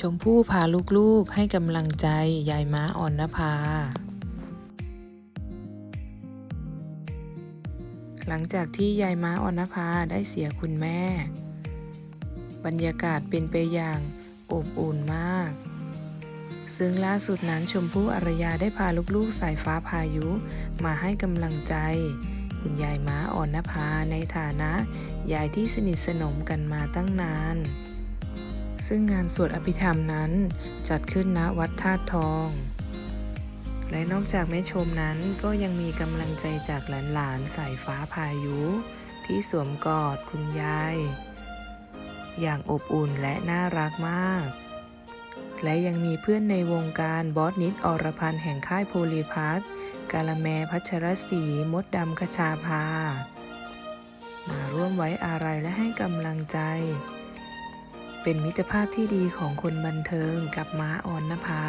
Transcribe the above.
ชมพู่พาลูกๆให้กำลังใจยายม้าอ่อนนภา หลังจากที่ยายม้าอ่อนนภาได้เสียคุณแม่ บรรยากาศเป็นไปอย่างอบอุ่นมาก ซึ่งล่าสุดนั้นชมพู่อารยาได้พาลูกๆสายฟ้าพายุมาให้กำลังใจ คุณยายม้าอ่อนนภาในฐานะยายที่สนิทสนมกันมาตั้งนาน ซึ่งงานสวดอภิธรรมนั้นจัดขึ้นณวัดธาตุทอง และนอกจากแม่ชมนั้นก็ยังมีกำลังใจจากหลานๆสายฟ้าพายุ ที่สวมกอดคุณยาย อย่างอบอุ่นและน่ารักมาก และยังมีเพื่อนในวงการบอสนิดอรพันธ์แห่งค่ายโพลีพัทกาละแมพัชรศรีมดดำคชาภา มาร่วมไว้อาลัยและให้กำลังใจ เป็นมิตรภาพที่ดีของคนบันเทิงกับม้าออนนภา